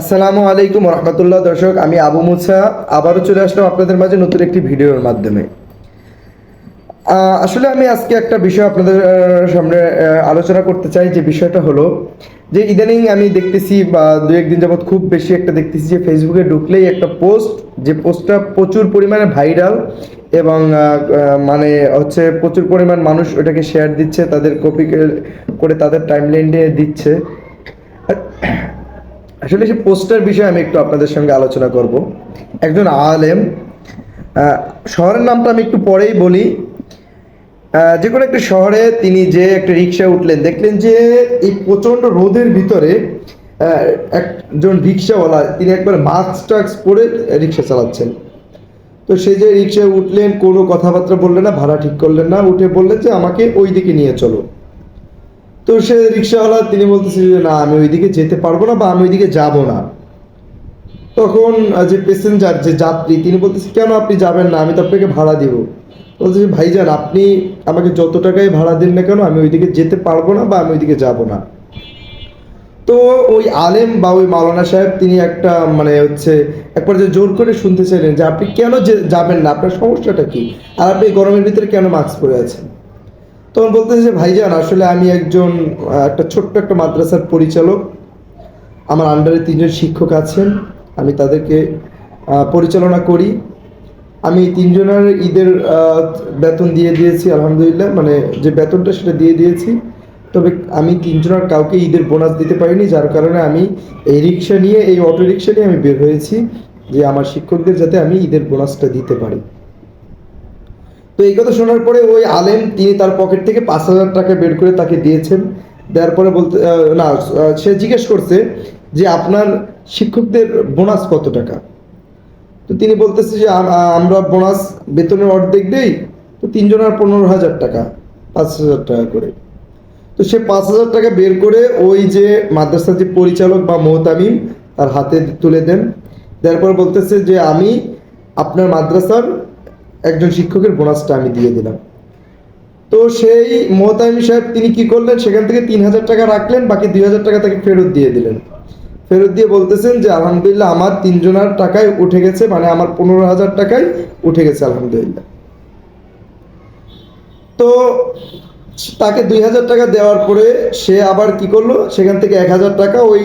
আসসালামু আলাইকুম রহমতুল্লাহ, দর্শক, আমি আবু মুসা। আবারও চলে আসলাম আপনাদের মাঝে নতুন একটি ভিডিওর মাধ্যমে। আসলে আমি আজকে একটা বিষয় আপনাদের সামনে আলোচনা করতে চাই। যে বিষয়টা হলো যে ইদানিং আমি দেখতেছি বা দু একদিন যাবৎ খুব বেশি একটা দেখতেছি যে ফেসবুকে ঢুকলেই একটা পোস্ট যে পোস্টটা প্রচুর পরিমাণে ভাইরাল এবং মানে হচ্ছে প্রচুর পরিমাণ মানুষ ওটাকে শেয়ার দিচ্ছে, তাদের কপি করে তাদের টাইমলাইন দিয়ে দিচ্ছে। আসলে সেই পোস্টার বিষয়ে আমি একটু আপনাদের সঙ্গে আলোচনা করব। একজন আলেম শহরের নামটা আমি একটু পরেই বলি। যে কোনো একটা শহরে তিনি যে একটা রিক্সায় উঠলেন, দেখলেন যে এই প্রচণ্ড রোদের ভিতরে একজন রিক্সাওয়ালা, তিনি একবার মাস্ক টাক্স পরে রিক্সা চালাচ্ছেন। তো সে যে রিক্সায় উঠলেন, কোনো কথাবার্তা বললেন না, ভাড়া ঠিক করলেন না, উঠে বললেন যে আমাকে ওই দিকে নিয়ে চলো। তো সে রিক্সাওয়ালা, তিনি বলতেছে যে, না, আমি ওইদিকে যেতে পারব না বা আমি ওইদিকে যাব না। তখন যে প্যাসেঞ্জার যে যাত্রী, তিনি বলতেছে, কেন আপনি যাবেন না? আমি তো আপনাকে ভাড়া দিব। বলতেছে, ভাইজান, আপনি আমাকে যত টাকায় ভাড়া দিন না কেন, আমি ওইদিকে যেতে পারব না বা আমি ওইদিকে যাব না। তো ওই আলেম বা ওই মাওলানা সাহেব, তিনি একটা মানে হচ্ছে, একবার যে জোর করে শুনতে চাইলেন যে, আপনি কেন যাবেন না? আপনার সমস্যাটা কি? আর আপনি গরমের ভিতরে কেন মাস্ক পরে আছেন? তখন বলতেছে যে, ভাইজান, আসলে আমি একজন একটা ছোট্ট একটা মাদ্রাসার পরিচালক। আমার আন্ডারে তিনজন শিক্ষক আছেন। আমি তাদেরকে পরিচালনা করি। আমি তিনজনের ঈদের বেতন দিয়ে দিয়েছি, আলহামদুলিল্লাহ। মানে যে বেতনটা সেটা দিয়ে দিয়েছি। তবে আমি তিনজনের কাউকে ঈদের বোনাস দিতে পারিনি। যার কারণে আমি এই রিক্সা নিয়ে, এই অটো রিক্সা নিয়ে আমি বের হয়েছি। যে আমার শিক্ষকদের যাতে আমি ঈদের বোনাসটা দিতে পারি। তো এই কথা শোনার পরে ওই আলেম তিনি তার পকেট থেকে পাঁচ হাজার টাকা বের করে তাকে দিয়েছেন। দেওয়ার পরে বলতে না, সে জিজ্ঞেস করছে যে আপনার শিক্ষকদের বোনাস কত টাকা? তো তিনি বলতেছে যে আমরা বোনাস বেতনের অর্ধেক দেই, তো তিনজনের পনেরো হাজার টাকা, পাঁচ হাজার টাকা করে। তো সে পাঁচ হাজার টাকা বের করে ওই যে মাদ্রাসার যে পরিচালক বা মোহতামিম তার হাতে তুলে দেন। দেওয়ার পর বলতেছে যে আমি আপনার মাদ্রাসার একজন শিক্ষকের বোনাসটা আমি দিয়ে দিলাম। তো সেই মোহতামিম সাহেব তিনি কি করলেন? সেখান থেকে তিন হাজার টাকা রাখলেন, বাকি দুই হাজার টাকা তাকে ফেরত দিয়ে দিলেন। ফেরত দিয়ে বলতেছেন যে, আলহামদুলিল্লাহ, আমার তিনজনের টাকায় উঠে গেছে মানে আমার পনেরো হাজার টাকায় উঠে গেছে, আলহামদুলিল্লাহ। তো তাকে দুই হাজার টাকা দেওয়ার পরে সে আবার কি করল? সেখান থেকে এক হাজার টাকা ওই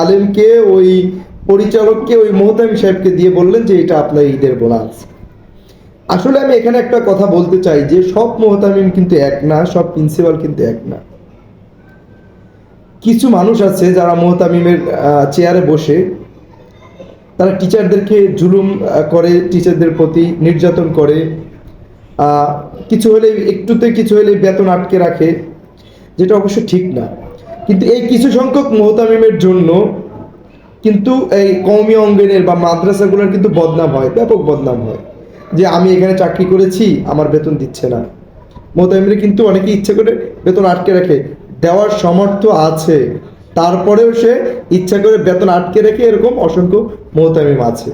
আলেমকে, ওই পরিচালককে, ওই মোহতামি সাহেবকে দিয়ে বললেন যে, এটা আপনার ঈদের বোনাস আসলে আমি এখানে একটা কথা বলতে চাই যে সব মোহতামিম কিন্তু এক না, সব প্রিন্সিপাল কিন্তু এক না। কিছু মানুষ আছে যারা মোহতামিমের চেয়ারে বসে। তারা টিচারদেরকে জুলুম করে টিচারদের প্রতি নির্যাতন করে। কিছু হলে একটুতে কিছু হলে বেতন আটকে রাখে, যেটা অবশ্য ঠিক না। কিন্তু এই কিছু সংখ্যক মোহতামিমের জন্য কিন্তু এই কৌমি অঙ্গনের বা মাদ্রাসাগুলোর কিন্তু বদনাম হয়, ব্যাপক বদনাম হয়। যে আমি এখানে চাকরি করেছি, আমার বেতন দিচ্ছে না। মোহতামিমরা কিন্তু অনেকে ইচ্ছে করে বেতন আটকে রাখে। দেওয়ার সামর্থ্য আছে। তারপরেও সে ইচ্ছা করে বেতন আটকে রেখে এরকম অসংখ্য মোহতামিম আছে।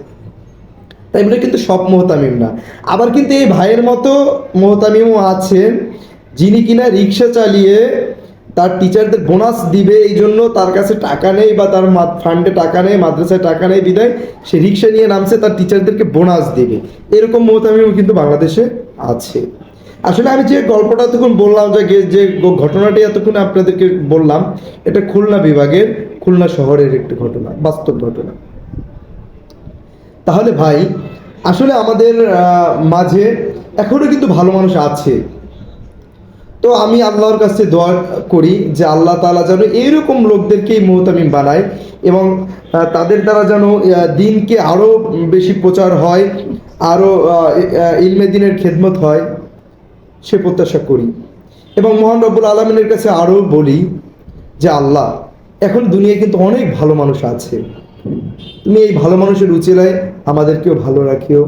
তাই বলে কিন্তু সব মোহতামিম না। আবার কিন্তু এই ভাইয়ের মতো মোহতামিমও আছেন, যিনি কিনা রিক্সা চালিয়ে তার টিচারদের বোনাস দিবে এই জন্য তার কাছে টাকা নেই বা তার ফান্ডে টাকা নেই, মাদ্রাসায় টাকা নেই, বিদায়। সে রিক্সা নিয়ে নামছে, তার টিচারদেরকে বোনাস দেবে। এরকম মোহতামিমও কিন্তু বাংলাদেশে আছে। আসলে আমি যে গল্পটা এতক্ষণ বললাম, যে যে ঘটনাটি এতক্ষণ আপনাদেরকে বললাম, এটা খুলনা বিভাগের খুলনা শহরের একটি ঘটনা, বাস্তব ঘটনা। তাহলে ভাই, আসলে আমাদের মাঝে এখনও কিন্তু ভালো মানুষ আছে। তো আমি আল্লাহর কাছে দোয়া করি যে আল্লাহ তাআলা যেন এইরকম লোকদেরকেই মোহতামিম বানায় এবং তাদের দ্বারা যেন দিনকে আরও বেশি প্রচার হয় আরও ইলমে দিনের খেদমত হয়, সে প্রত্যাশা করি। এবং মহান রব্বুল আলমিনের কাছে আরও বলি যে, আল্লাহ, এখন দুনিয়ায় কিন্তু অনেক ভালো মানুষ আছে। তুমি এই ভালো মানুষের উচিলায় আমাদেরকেও ভালো রাখিও।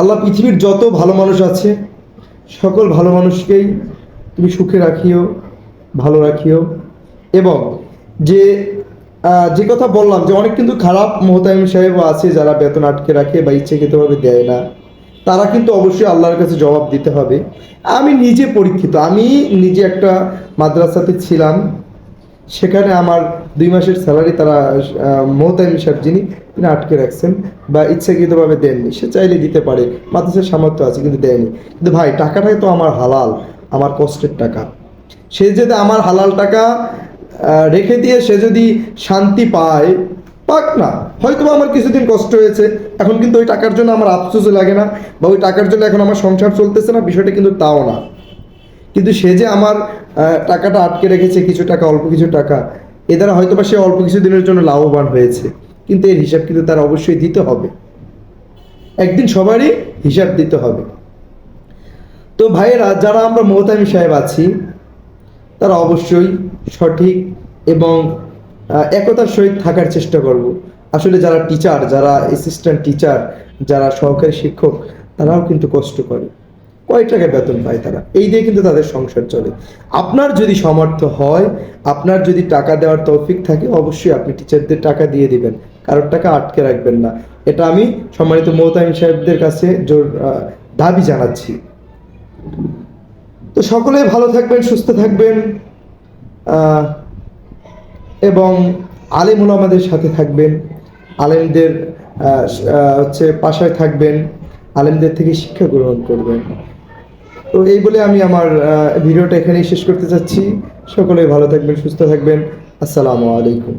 আল্লাহ পৃথিবীর যত ভালো মানুষ আছে, সকল ভালো মানুষকেই তুমি সুখে রাখিও ভালো রাখিও। এবং যে যে কথা বললাম যে অনেক কিন্তু খারাপ মোহতামিম সাহেবও আছে যারা বেতন আটকে রাখে বা ইচ্ছাকৃতভাবে দেয় না তারা কিন্তু অবশ্যই আল্লাহর কাছে জবাব দিতে হবে। আমি নিজে পরীক্ষিত আমি নিজে একটা মাদ্রাসাতে ছিলাম সেখানে আমার দুই মাসের স্যালারি তারা আহ, মোহতামিম সাহেব যিনি তিনি আটকে রাখছেন বা ইচ্ছাকৃতভাবে দেননি সে চাইলে দিতে পারে মাদ্রাসার সামর্থ্য আছে কিন্তু দেয়নি। কিন্তু ভাই টাকাটাই তো আমার হালাল আমার কষ্টের টাকা। সে যদি আমার হালাল টাকা রেখে দিয়ে সে যদি শান্তি পায়, পাক না। হয়তো আমার কিছুদিন কষ্ট হয়েছে। এখন কিন্তু ওই টাকার জন্য আমার আফসোস লাগে না বা ওই টাকার জন্য এখন আমার সংসার চলতেছে না, বিষয়টা কিন্তু তাও না। কিন্তু সে যে আমার টাকাটা আটকে রেখেছে, কিছু টাকা, অল্প কিছু টাকা, এ দ্বারা হয়তো বা সে অল্প কিছু দিনের জন্য লাভবান হয়েছে। কিন্তু এর হিসাব কিন্তু তার অবশ্যই দিতে হবে। একদিন সবারই হিসাব দিতে হবে। তো ভাইয়েরা, যারা আমরা মোহতামি সাহেব আছি, তারা অবশ্যই সঠিক এবং একতার সহিত থাকার চেষ্টা করব। আসলে যারা টিচার যারা অ্যাসিস্ট্যান্ট টিচার যারা সহকারী শিক্ষক, তারাও কিন্তু কষ্ট করে। কয় টাকা বেতন পায় তারা। এই দিয়ে কিন্তু তাদের সংসার চলে। আপনার যদি সামর্থ্য হয়, আপনার যদি টাকা দেওয়ার তৌফিক থাকে, অবশ্যই আপনি টিচারদের টাকা দিয়ে দিবেন। কারোর টাকা আটকে রাখবেন না। এটা আমি সম্মানিত মহতামিম সাহেবদের কাছে জোর দাবি জানাচ্ছি। তো সকলেই ভালো থাকবেন, সুস্থ থাকবেন এবং আলেমুল আমাদের সাথে থাকবেন, আলেমদের হচ্ছে পাশায় থাকবেন, আলেমদের থেকে শিক্ষা গ্রহণ করবেন। তো এই বলে আমি আমার ভিডিওটা এখানেই শেষ করতে চাচ্ছি। সকলেই ভালো থাকবেন, সুস্থ থাকবেন। আসসালামু আলাইকুম।